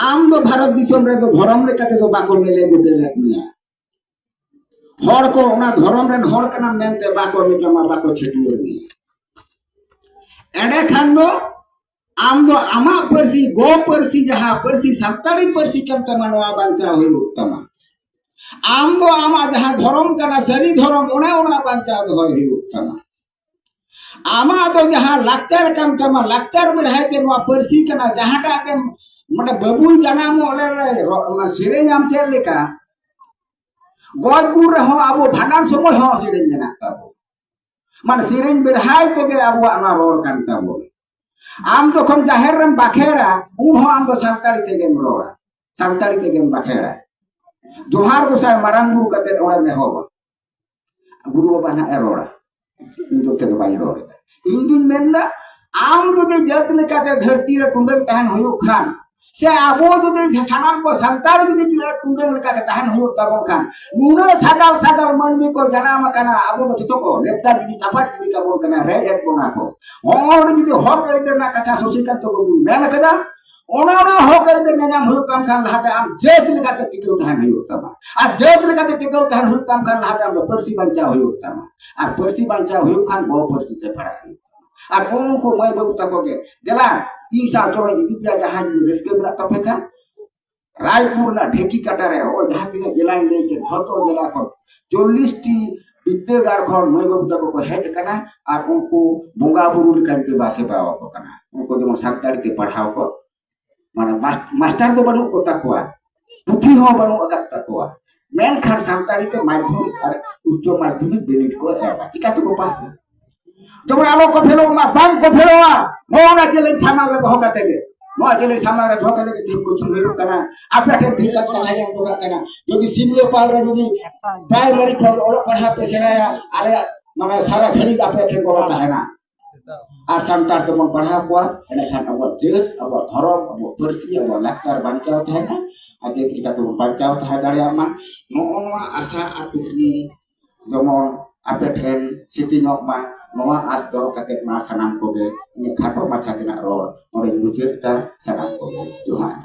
आम दो भारत दिसम रे दो धर्म रे कते दो बाको मेले गुदे लटनिया हर को ना धर्म रे हर कना मेनते बाको मिते मा बाको छेटु रे एडे खान दो आम दो आमा परसी गो परसी जहा परसी सप्ताड़ी परसी कम त मनवा बांचा होय उत्तम आम दो आमा जहा धर्म कना सरी धर्म ओना ओना आमा तो जहाँ लक्चर कम तमा लक्चर में रहते हैं वहाँ परसी कना जहाँ टाके ᱢᱟᱱᱮ ᱵᱟᱹᱵᱩᱭ ᱡᱟᱱᱟᱢᱚᱜ ᱨᱮ ᱥᱮᱨᱮᱧ ᱟᱢ ᱪᱮᱫ ᱞᱮᱠᱟ ᱜᱚᱡ ᱜᱩᱨ ᱨᱮᱦᱚᱸ ᱟᱵᱚ ᱵᱷᱟᱸᱰᱟᱱ ᱥᱚᱢᱚᱭ ᱦᱚᱸ ᱥᱮᱨᱮᱧ ᱢᱮᱱᱟᱜ ᱛᱟᱵᱚ ᱢᱟᱱᱮ ᱥᱮᱨᱮᱧ ᱵᱮᱲᱦᱟᱭ ᱛᱮᱜᱮ ᱟᱵᱚᱣᱟᱜ ᱚᱱᱟ ᱨᱚᱲ ᱠᱟᱱ ᱛᱟᱵᱚᱱᱟ ᱟᱢ ᱡᱚᱠᱷᱚᱱ ᱡᱟᱦᱮᱨ ᱨᱮᱢ ᱵᱟᱠᱷᱮᱲᱟ ᱩᱱ ᱦᱚᱸ ᱟᱢ ᱫᱚ ᱥᱟᱱᱛᱟᱲᱤ ᱛᱮᱜᱮᱢ ᱨᱚᱲᱟ ᱥᱟᱱᱛᱟᱲᱤ ᱛᱮᱜᱮᱢ ᱵᱟᱠᱷᱮᱲᱟ ᱡᱚᱦᱟᱨ ᱜᱚᱸᱥᱟᱭ ᱢᱟᱨᱟᱝ ᱵᱩᱨᱩ ᱠᱟᱛᱮᱫ ᱚᱸᱰᱮᱢ ᱮᱦᱚᱵᱟ ᱜᱩᱨᱩ ᱵᱟᱵᱟ ᱱᱟᱦᱟᱜ ᱮ ᱨᱚᱲᱟ ᱤᱧ ᱫᱚ ᱛᱮᱫᱚ ᱵᱟᱹᱧ ᱨᱚᱲᱮᱫᱟ ᱤᱧ ᱫᱩᱧ ᱢᱮᱱᱫᱟ ᱟᱢ ᱡᱩᱫᱤ ᱡᱟᱹᱛ ᱞᱮᱠᱟᱛᱮ ᱫᱷᱟᱹᱨᱛᱤ ᱨᱮ ᱴᱩᱸᱰᱟᱹᱝ ᱛᱟᱦᱮᱱ ᱦᱩᱭᱩᱜ ᱠᱷᱟᱱ ᱥᱮ ᱟᱵᱚ ᱡᱩᱫᱤ ᱥᱟᱱᱟᱢ ᱠᱚ ᱥᱟᱱᱛᱟᱲ ᱡᱩᱫᱤ ᱴᱩᱸᱰᱟᱹᱝ ᱞᱮᱠᱟᱛᱮ ᱛᱟᱦᱮᱱ ᱦᱩᱭᱩᱜ ᱛᱟᱵᱚᱱ ᱠᱷᱟᱱ ᱱᱩᱱᱟᱹᱜ ᱥᱟᱜᱟᱞ ᱥᱟᱜᱟᱞ ᱢᱟᱹᱱᱢᱤ ᱠᱚ ᱡᱟᱱᱟᱢ ᱟᱠᱟᱱᱟ ᱟᱵᱚ ᱫᱚ ᱡᱚᱛᱚ ᱠᱚ ᱞᱮᱯᱴᱟ ᱜᱤᱰᱤ ᱪᱟᱯᱟᱴ ᱜᱤᱰᱤ ᱠᱟᱵᱚᱱ ᱠᱟᱱᱟ ᱨᱮᱡ ᱮᱫ ᱵᱚᱱᱟ ᱠᱚ ᱦᱚᱲ ᱡᱩᱫᱤ ᱦᱚᱠ ᱟᱹᱭᱫᱟᱹᱨ ᱨᱮᱱᱟᱜ ᱠᱟᱛᱷᱟ ᱥᱚᱥᱤᱠᱟᱱᱛᱚ ᱵᱟᱵᱩᱭ ᱢᱮᱱ ᱟᱠᱟᱫᱟ ᱚᱱᱟ ᱚᱱᱟ ᱦᱚᱠ ᱟᱹᱭᱫᱟᱹᱨ ᱧᱟᱧᱟᱢ ᱦᱩᱭᱩᱜ ᱛᱟᱢ ᱠᱷᱟᱱ ᱞᱟᱦᱟᱛᱮ ᱟᱢ ᱡᱟᱹᱛ ᱞᱮᱠᱟᱛᱮ ᱴᱤᱠᱟᱹᱣ ᱛᱟᱦᱮᱱ ᱦᱩᱭᱩᱜ ᱛᱟᱢᱟ ᱟᱨ ᱡᱟᱹᱛ ᱞᱮᱠᱟᱛᱮ ᱴᱤᱠᱟᱹᱣ ᱛᱟᱦᱮᱱ ᱦᱩᱭᱩᱜ ᱛᱟᱢ ᱠᱷᱟᱱ ᱞᱟᱦᱟᱛᱮ ᱟᱢ ᱫᱚ ᱯᱟᱹᱨᱥᱤ ᱵᱟᱧᱪᱟᱣ ᱦᱩᱭᱩᱜ ᱛᱟᱢᱟ ᱟᱨ ᱯᱟᱹᱨᱥᱤ ᱵᱟᱧᱪᱟᱣ ᱦᱩᱭᱩᱜ ᱠᱷᱟᱱ ᱜᱚ ᱯᱟᱹᱨᱥᱤ ᱛᱮ ᱯᱟᱲᱦᱟᱜ ᱦᱩᱭᱩᱜ ᱛᱟᱢᱟ আর ong ko mai babu ta koge. Dela ing sa choro ni dibya jahan ni reske mena ta peka Raipur না ঢেকি কাটারে ও যাহা তিন জেলায় লেকে যত জেলা খন চল্লিশটি বিদ্যাগার খন নয় বাবু তাকে হেজ কানা আর উনকু বঙ্গা বুরু লেকাতে বাসে পাওয়া কো কানা উনকু যেমন সাকদারিতে পড়াও কো মানে মাস্টার তো বানু কো তাকুয়া পুথি হ বানু আকাত তাকুয়া মেনখান সান্তাড়িতে মাধ্যমিক আর উচ্চ মাধ্যমিক বেনিট কো এবা চিকা তো কো পাসা ᱡᱮᱢᱚᱱ ᱟᱞᱚ ᱠᱚ ᱯᱷᱮᱞᱚᱜᱼᱢᱟ ᱵᱟᱝ ᱠᱚ ᱯᱷᱮᱞᱚᱜᱼᱟ ᱱᱚᱣᱟ ᱪᱮᱞᱮᱧᱡᱽ ᱥᱟᱢᱟᱝ ᱨᱮ ᱫᱚᱦᱚ ᱠᱟᱛᱮ ᱜᱮ ᱱᱚᱣᱟ ᱪᱮᱞᱮᱧᱡᱽ ᱥᱟᱢᱟᱝ ᱨᱮ ᱫᱚᱦᱚ ᱠᱟᱛᱮ ᱜᱮ ᱛᱮᱦᱮᱧ ᱠᱳᱪᱤᱝ ᱦᱩᱭᱩᱜ ᱠᱟᱱᱟ ᱟᱯᱮ ᱴᱷᱮᱱ ᱴᱷᱤᱠ ᱠᱟᱛᱷᱟ ᱠᱟᱛᱷᱟ ᱜᱮ ᱩᱰᱩᱠᱟᱜ ᱠᱟᱱᱟ ᱡᱩᱫᱤ ᱥᱤᱢᱞᱤ ᱯᱟᱲ ᱨᱮ ᱡᱩᱫᱤ ᱯᱨᱟᱭᱢᱟᱨᱤ ᱠᱷᱚᱱ ᱚᱞᱚᱜ ᱯᱟᱲᱦᱟᱜ ᱯᱮ ᱥᱮᱬᱟᱭᱟ ᱟᱞᱮᱭᱟᱜ ᱢᱟᱱᱮ ᱥᱟᱨᱟ ᱜᱷᱟᱹᱲᱤ ᱟᱯᱮ ᱴᱷᱮᱱ ᱜᱚᱲᱚ ᱛᱟᱦᱮᱱᱟ আর সান্তার তেমন পড়া কোয়া এনেখান আবার জাত আবার ধরম আবার পার্সি আবার লাকচার বাঁচাও থাকে না আর জাত লেখা তেমন বাঁচাও থাকে দাঁড়িয়ে আমার নয় আশা আর যেমন APDM Siti Nyokma Noa asdo kate ma sanang koge ni kato ma chatina ro ngore butir ta sanang koge Johan